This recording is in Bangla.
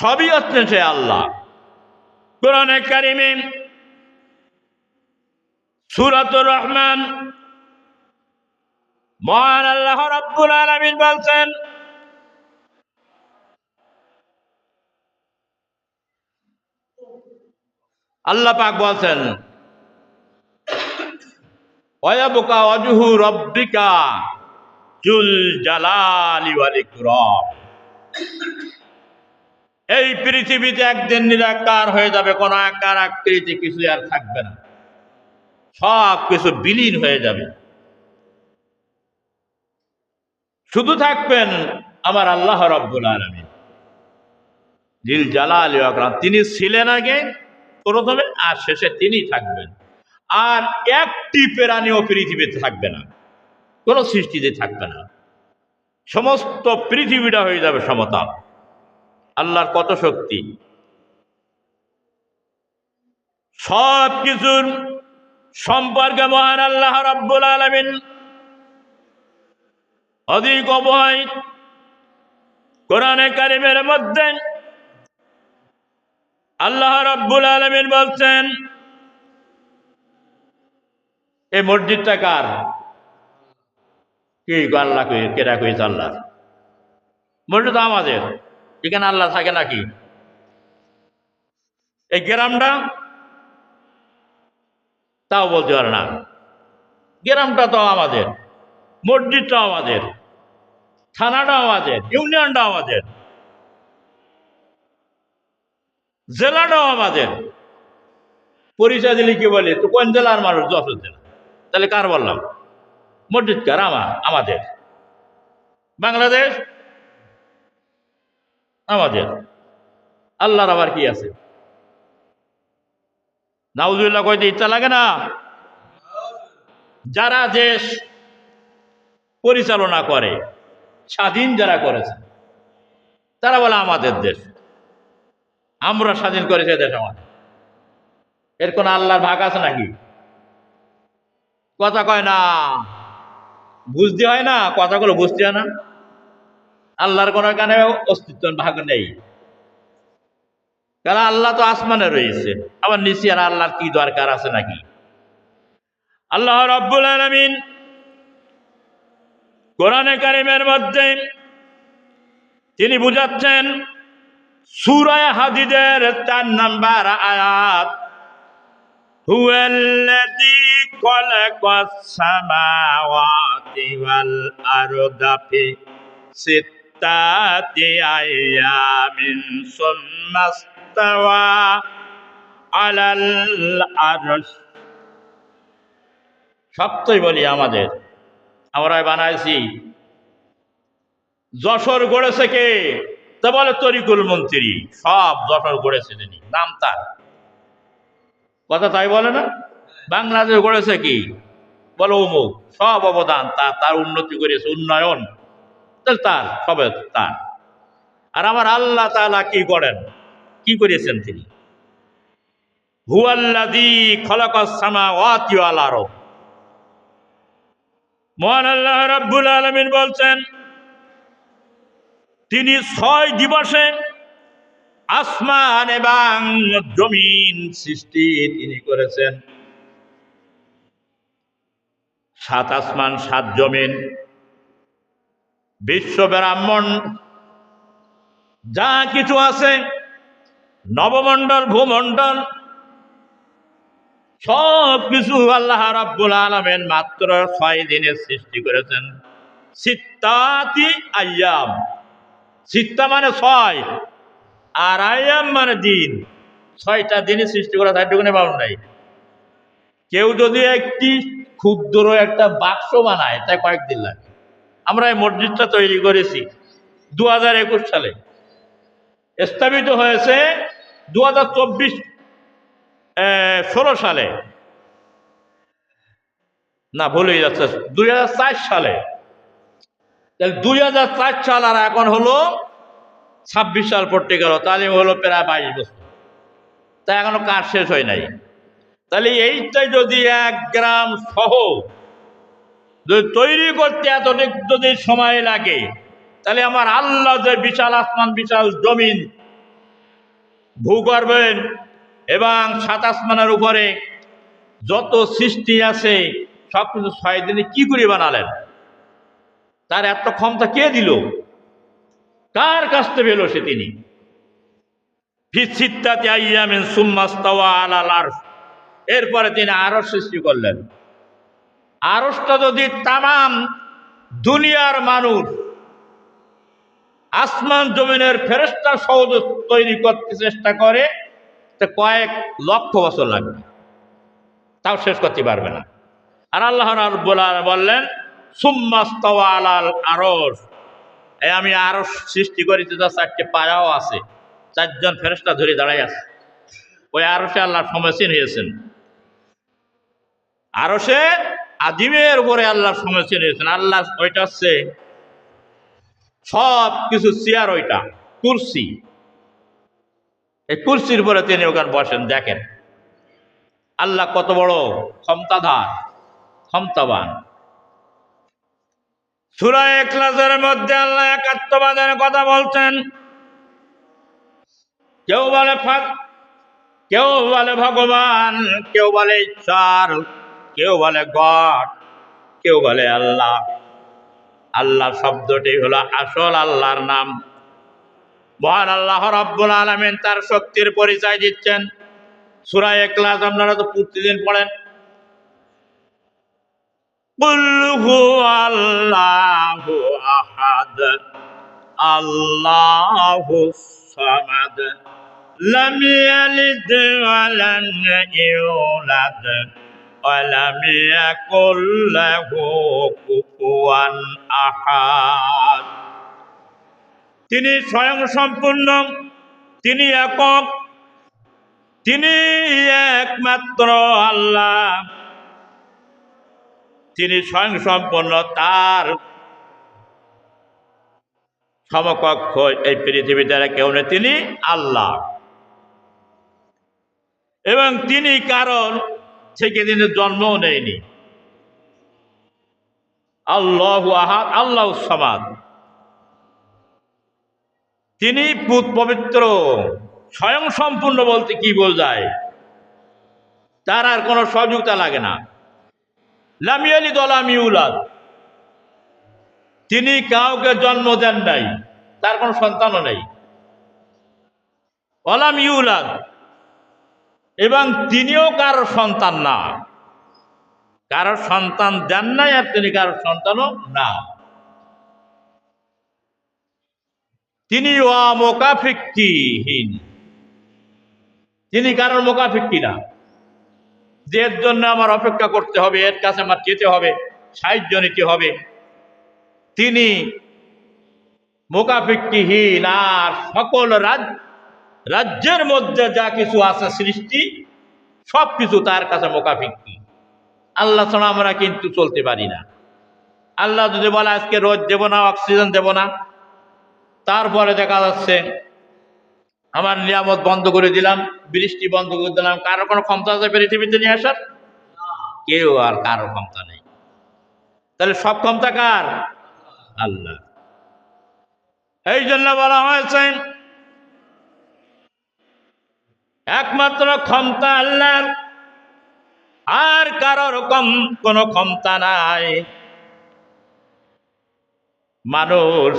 সবই হচ্ছেন সে আল্লাহ। কোরআনে কারিমে সুরাতুর রহমান মহান আল্লাহ রব্বুল আলামিন বলছেন, আল্লাহ পাক বলছেন ওয়াবকা ওয়াজহু রব্বিকা জুল জালালি ওয়াল ইকরাম। এই পৃথিবীতে একদিন নিরাকার হয়ে যাবে, কোন আকার আকৃতি কিছু আর থাকবে না। সব কিছু বিলীন হয়ে যাবে। শুধু থাকবেন আমার আল্লাহ রব্বুল আলমী দিল জালাল তিনি ছিলেন আগে, প্রথমে, আর শেষে তিনি থাকবেন। আর একটি প্রাণীও পৃথিবীতে থাকবে না। কোনো সৃষ্টিতে থাকবে না। সমস্ত পৃথিবীটা হয়ে যাবে সমতল। আল্লাহর কত শক্তি? সব কিছুর সম্পর্কে মহান আল্লাহ রব্বুল আলমিন অধিক অবয় কোরআনে কারিমের মধ্যে আল্লাহ রব্বুল আলমিন বলছেন এই মসজিদটা কার? কি আল্লাহ কেরা কইছে আল্লাহ? মসজিদ আমাদের। এখানে আল্লাহ থাকে নাকি? এই গ্রামটা তাও বলতে পারে না। গ্রামটা তো আমাদের, মসজিদটাও আমাদের, থানাটাও আমাদের ইউনিয়নটা আমাদের, জেলাটাও আমাদের। পরিচয় দিলে কি বলে? তো কোন জেলার মানুষ যশোর জেলা? তাহলে কার বললাম? মসজিদ কার? আমার আমাদের। বাংলাদেশ আমাদের আল্লাহর আবার কি আছে? নাউজুল্লাহ কইতে ইচ্ছা লাগে না? যারা দেশ পরিচালনা করে, স্বাধীন যারা করেছে, তারা বলে আমাদের দেশ। আমরা স্বাধীন করেছি দেশ আমাদের। এর কোন আল্লাহর ভাগ আছে নাকি? কথা কয় না। বুঝতে হয় না? কথাগুলো বুঝতে হয় না? আল্লাহর কোনো কানে অস্তিত্ব ভাগ নেই। কারণ আল্লাহ তো আসমানে রয়েছে। আবার নিচে আর আল্লাহর কি দরকার আছে নাকি? আল্লাহ রব্বুল আলমিন কোরআনে কারিমের মধ্যে তিনি বুঝাচ্ছেন সুরায় হাদিদের চার নাম্বার আয়াত, হুয়াল্লাযী খলাকাস সামাওয়াতি ওয়াল আরদা ফি সিত ستة أيام ثم استوى على العرش সত্যই বলি আমাদের আমরা বানাইছি যশোর গড়েছে কে তা বলে তরিকুল মন্ত্রী সব যশোর গড়েছে তিনি নাম তার কথা তাই বলে না বাংলাদেশ গড়েছে কি বলে অমুক সব অবদান তার তার উন্নতি করেছে উন্নয়ন তাহলে তার সবে তার। আর আমার আল্লাহ তাআলা কি করেন? কি তিনি? হুয়াল্লাদি মহান আল্লাহ রাব্বুল আলামিন বলছেন, তিনি ছয় দিবসে আসমান এবং জমিন সৃষ্টি তিনি করেছেন। সাত আসমান, সাত জমিন। বিশ্ব ব্রাহ্মণ, যা কিছু আছে, নবমণ্ডল, ভূমণ্ডল, সব কিছু আল্লাহ রাব্বুল আলমেন মাত্র ছয় দিনের সৃষ্টি করেছেন। সিত্তাতি আয়াম। সিত্তা মানে ছয়, আর আয়াম মানে দিন। ছয়টা দিনই সৃষ্টি করা তাইটুকুনে পাবো নাই। কেউ যদি একটি ক্ষুদ্র একটা বাক্স বানায়, তাই কয়েকদিন লাগে। আমরা এই মসজিদটা তৈরি করেছি দু হাজার একুশ সালে। স্থাপিত হয়েছে দু হাজার চব্বিশ ষোলো সালে। না ভুল হয়ে যাচ্ছে দুই হাজার চার সালে। তাহলে দুই হাজার চার সাল আর এখন হলো ছাব্বিশ সাল পড়তে গেল তাহলে হলো প্রায় বাইশ বছর। তা এখনও কাজ শেষ হয় নাই। তাহলে এইটাই যদি এক গ্রাম সহ যদি তৈরি করতে এতদিক যদি সময় লাগে, তাহলে আমার আল্লাহ যে বিশাল আসমান, বিশাল জমিন, ভূগর্ভে এবং সাত আসমানের উপরে যত সৃষ্টি আছে সব কিছু ছয় দিনে কি করে বানালেন? তার এত ক্ষমতা কে দিল? কার কাছ থেকে পেল সে তিনি? এরপরে তিনি আরশ সৃষ্টি করলেন। আরশটা যদি তামাম দুনিয়ার মানুষ আসমান জমিনের ফেরেস্তা সহজ তৈরি করতে চেষ্টা করে কয়েক লক্ষ বছর লাগবে। তাও শেষ করতে পারবে না। আর আল্লাহ বললেন এই আমি আরশ সৃষ্টি করেছি তার চারটে পায়াও আছে। চারজন ফেরেস্তা ধরে দাঁড়াই আছে। ওই আরশে আল্লাহ সমীচীন হয়েছেন আরশে আজিমের উপরে আল্লাহ সমীচীন হয়েছেন আল্লাহ ওইটা হচ্ছে সব কিছু চেয়ার ওইটা, কুরসি। এই কুরসির উপরে তিনি ওখানে বসেন, দেখেন। আল্লাহ কত বড় ক্ষমতাধার, ক্ষমতাবান। সুরায় এখলাসের মধ্যে আল্লাহ একাত্মবাদের কথা বলছেন। কেউ বলে কেউ বলে ভগবান, কেউ বলে ঈশ্বর। কেউ বলে গড কেউ বলে আল্লাহ আল্লাহ শব্দটি হলো আসল আল্লাহর নাম মহান আল্লাহ রব্বুল আলমেন তার শক্তির পরিচয় দিচ্ছেন সুরায় ক্লাস আপনারা তো প্রতিদিন পড়েন قل هو الله أحد الله الصمد لم يلد ولم يولد ولم يكن له كفوا أحد তিনি স্বয়ং সম্পূর্ণ তিনি একক তিনি একমাত্র আল্লাহ তিনি স্বয়ং সম্পন্ন তার সমকক্ষ এই পৃথিবীতে আর কেউ নেই তিনি আল্লাহ এবং তিনি কারণ থেকে তিনি জন্মও নেয়নি। আল্লাহ আহাদ, আল্লাহ সমাদ। তিনি পুত পবিত্র, স্বয়ং সম্পূর্ণ বলতে কি বোঝায়? তার আর কোনো সহযোগিতা লাগে না। লামিয়ালি দলামিউলাদ তিনি কাউকে জন্ম দেন নাই, তার কোনো সন্তানও নেই। অলাম ইউলাদ। এবং তিনিও কারোর সন্তান না। কারোর সন্তান দেন নাই আর তিনি কারোর সন্তানও না। তিনি মোকাফিকিহীন তিনি কারোর মোকাফিকি না। যে জন্য আমার অপেক্ষা করতে হবে, এর কাছে আমার যেতে হবে, সাহায্য নিতে হবে। তিনি মোকাফিকিহীন আর সকল রাজ রাজ্যের মধ্যে যা কিছু আছে সৃষ্টি সব কিছু তার কাছে মোকাফিকি আল্লাহ ছাড়া আমরা কিন্তু চলতে পারি না। আল্লাহ যদি বলে, আজকে রোদ দেব না, অক্সিজেন দেব না। তারপরে দেখা যাচ্ছে, আমার নিয়ামত বন্ধ করে দিলাম, বৃষ্টি বন্ধ করে দিলাম। কারও কোনো ক্ষমতা আছে পৃথিবীতে নিয়ে আসার? কেউ আর কারও ক্ষমতা নেই। তাহলে সব ক্ষমতা কার? আল্লাহ। এই জন্য বলা হয়েছে একমাত্র ক্ষমতা আল্লাহ আর কারও রকম কোনো ক্ষমতা নাই। মানুষ